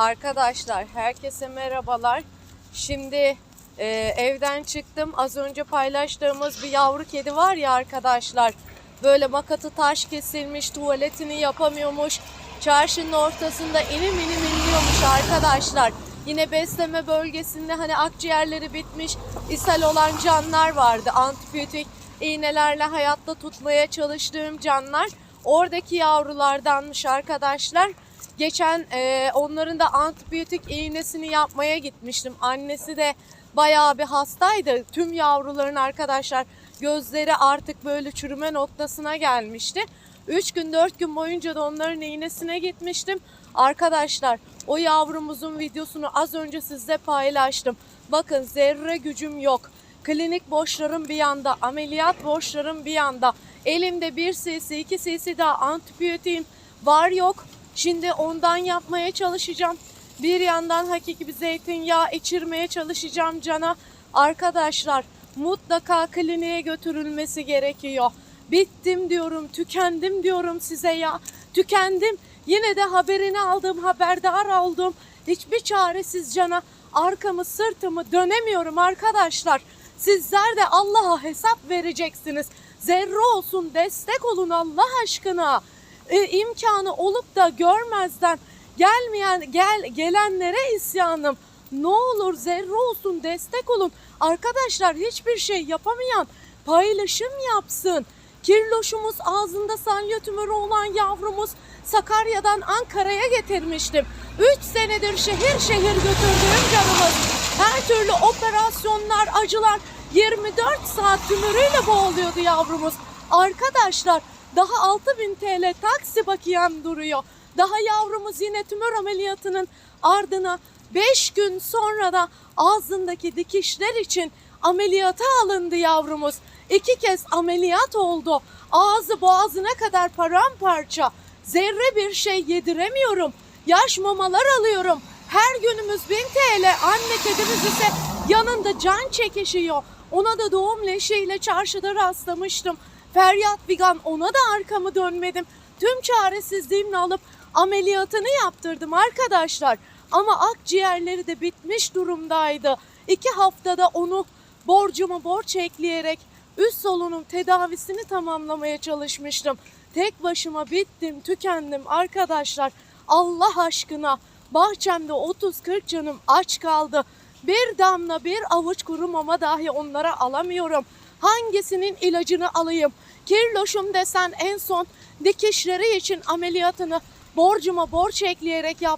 Arkadaşlar herkese merhabalar. Şimdi e, evden çıktım. Az önce paylaştığımız bir yavru kedi var ya arkadaşlar. Böyle makatı taş kesilmiş, tuvaletini yapamıyormuş. Çarşının ortasında inim inim inliyormuş arkadaşlar. Yine besleme bölgesinde hani akciğerleri bitmiş, ishal olan canlar vardı. Antibiyotik iğnelerle hayatta tutmaya çalıştığım canlar. Oradaki yavrulardanmış arkadaşlar. Geçen e, onların da antibiyotik iğnesini yapmaya gitmiştim. Annesi de bayağı bir hastaydı. Tüm yavruların arkadaşlar gözleri artık böyle çürüme noktasına gelmişti. 3 gün 4 gün boyunca da onların iğnesine gitmiştim. Arkadaşlar o yavrumuzun videosunu az önce sizle paylaştım. Bakın zerre gücüm yok. Klinik borçlarım bir yanda, ameliyat borçlarım bir yanda. Elimde bir cc, iki cc daha antibiyotiğim var yok. Şimdi ondan yapmaya çalışacağım. Bir yandan hakiki bir zeytinyağı içirmeye çalışacağım cana. Arkadaşlar mutlaka kliniğe götürülmesi gerekiyor. Bittim diyorum, tükendim diyorum size ya. Tükendim. Yine de haberini aldım, haberdar oldum. Hiçbir çaresiz cana arkamı sırtımı dönemiyorum arkadaşlar. Sizler de Allah'a hesap vereceksiniz. Zerre olsun destek olun Allah aşkına. E, imkanı olup da görmezden gelmeyen gel gelenlere isyanım. Ne olur zerre olsun destek olun. Arkadaşlar hiçbir şey yapamayan paylaşım yapsın. Kirloşumuz ağzında salya tümörü olan yavrumuz Sakarya'dan Ankara'ya getirmiştim. 3 senedir şehir şehir götürdüğüm canımız. Her türlü operasyonlar, acılar 24 saat tümörüyle boğuluyordu yavrumuz. Arkadaşlar daha 6000 TL taksi bakiyem duruyor. Daha yavrumuz yine tümör ameliyatının ardına 5 gün sonra da ağzındaki dikişler için ameliyata alındı yavrumuz. İki kez ameliyat oldu. Ağzı boğazına kadar paramparça. Zerre bir şey yediremiyorum. Yaş mamalar alıyorum. Her günümüz 1000 TL. Anne kedimiz ise yanında can çekişiyor. Ona da doğum leşiyle çarşıda rastlamıştım. Feryat Vigan ona da arkamı dönmedim. Tüm çaresizliğimle alıp ameliyatını yaptırdım arkadaşlar. Ama akciğerleri de bitmiş durumdaydı. İki haftada onu borcuma borç ekleyerek üst solunum tedavisini tamamlamaya çalışmıştım. Tek başıma bittim, tükendim arkadaşlar. Allah aşkına bahçemde 30-40 canım aç kaldı. Bir damla bir avuç kuru mama dahi onlara alamıyorum. Hangisinin ilacını alayım? Kirloşum desen en son dikişleri için ameliyatını borcuma borç ekleyerek yaptım.